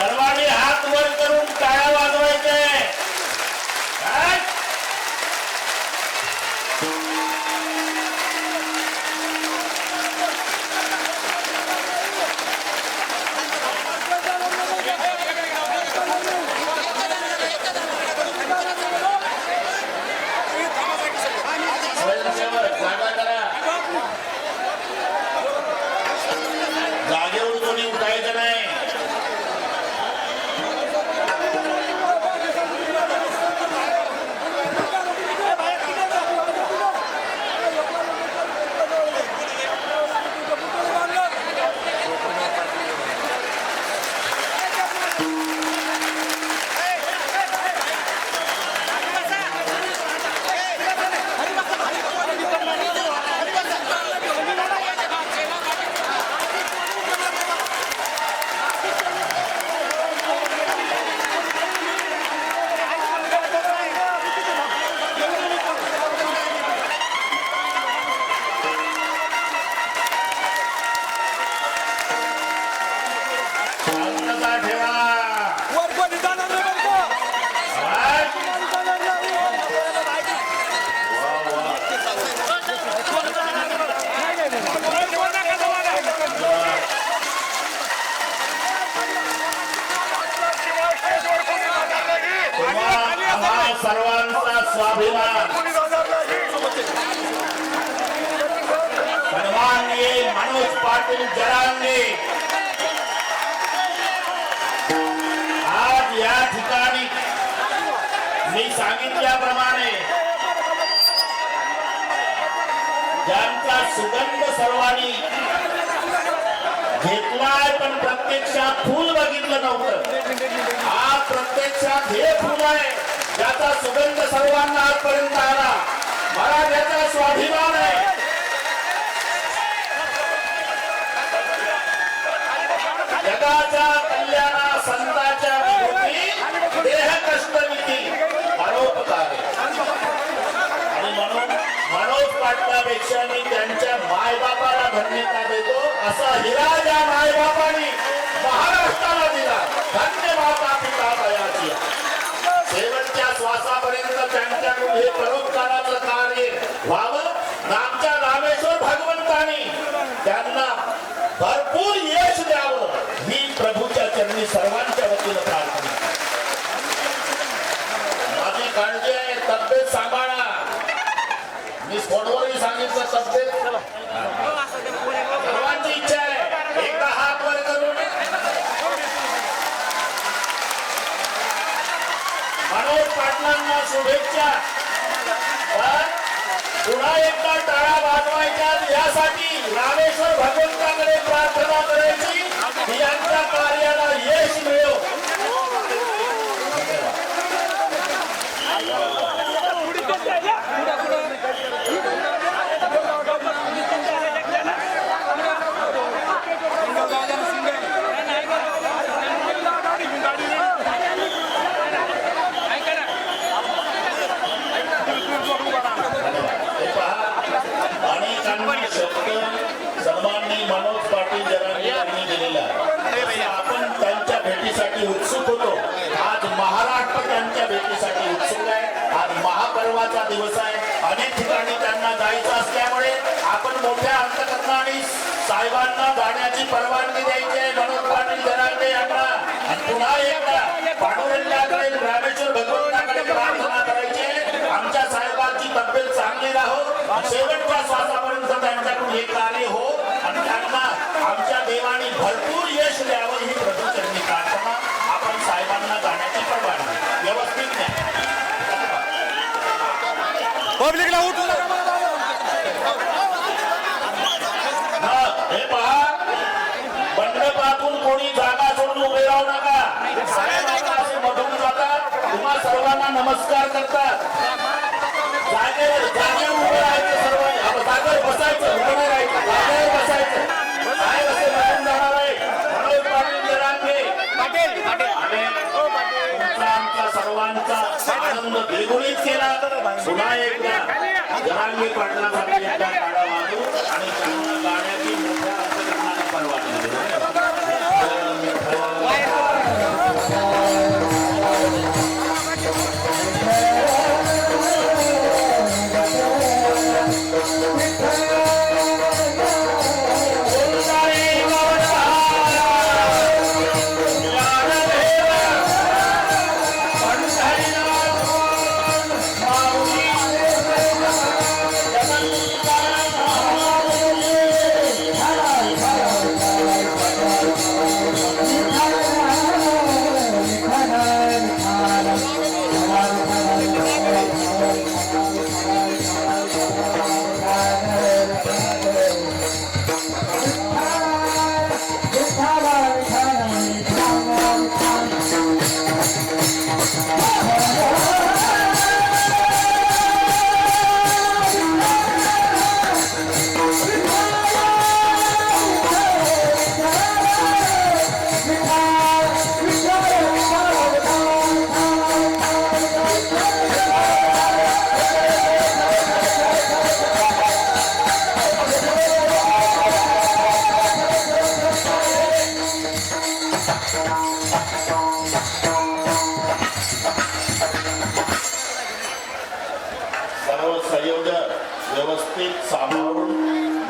सर्वांनी हात वर करून टाळ्या वाजवायचे. जागा सर्वांचा स्वाभिमान. सन्माननीय मनोज पाटील जरांगे. आज या ठिकाणी मी सांगितल्याप्रमाणे ज्यांचा सुगंध सर्वांनी घेतलाय पण प्रत्यक्षात फुल बघितलं नव्हतं. आज प्रत्यक्षात हे फुल आहे ज्याचा सुगंध सर्वांना आजपर्यंत आला. मला त्याचा स्वाभिमान आहे. जगाच्या कल्याणा संतांच्या विभूती देह कष्टमिती परोपकार आणि म्हणून मनोज पाटलापेक्षा मी त्यांच्या मायबापाला धन्यता देतो असा हिरा ज्या मायबापाने. महाराष्ट्राला दिला. धन्य माता पिता दयाची शेवटच्या श्वासापर्यंत त्यांच्याकडून हे परोपकाराचं कार्य व्हावं. आमच्या रामेश्वर भगवंतानी त्यांना भरपूर यश द्यावं. ही प्रभूच्या चरणी सर्वांच्या वतीनं प्रार्थना माझी काळजी आहे तब्येत सांभाळा. मी फोनवरही सांगितलं तब्येत सर्वांची इच्छा आहे एकदा हात वर करून मनोज पाटलांना शुभेच्छा पण पुन्हा एकदा टाळा वाजवायच्या यासाठी रामेश्वर भगवंताकडे प्रार्थना करायची. यांच्या कार्याला यश मिळो हे पहा अनेकांना शब्द सन्माननीय मनोज पाटील जरांगे यांनी दिलेला आहे. आपण त्यांच्या भेटीसाठी उत्सुक होतो आज महाराष्ट्र त्यांच्या भेटीसाठी उत्सुक आहे आज महापर्वाचा दिवस आहे. अनेक ठिकाणी त्यांना जायचं असल्यामुळे आपण मोठ्या अंतकरणाने साहेबांना जाण्याची परवानगी द्यायची आहे. मनोज पाटील जरांगे यांना. पुन्हा एक पब्लिकला उठू. नका हा, पहा. मंडपातून कोणी जागा सोडून उभे राहू नका. मधून जातात तुम्हा सर्वांना नमस्कार करतात. जागेवर जागेवर उभे राहायचं सर्व. आपण जागेवर बसायचं उभं नाही राहायचं. जागेवर बसायचं. साहेब असे मधून जाणार आहे. मनोज पाटील जरांगे आणि तुमचा आमचा सर्वांचा आनंद द्विगुणित केला. पुन्हा एकदा जहांगीर पाटलासाठी एकदा काढा वाजू आणि गाण्याची मोठ्या अंतकरणाने परवानगी सर्व संयोजक व्यवस्थित सांभाळून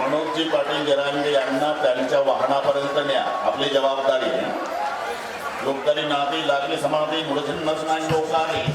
मनोजजी पाटील जरांगे यांना त्यांच्या वाहनापर्यंत न्या. आपली जबाबदारी आहे. लोकदारी नादी लागली समाधी मुळचिन्हच नाही लोक आहे.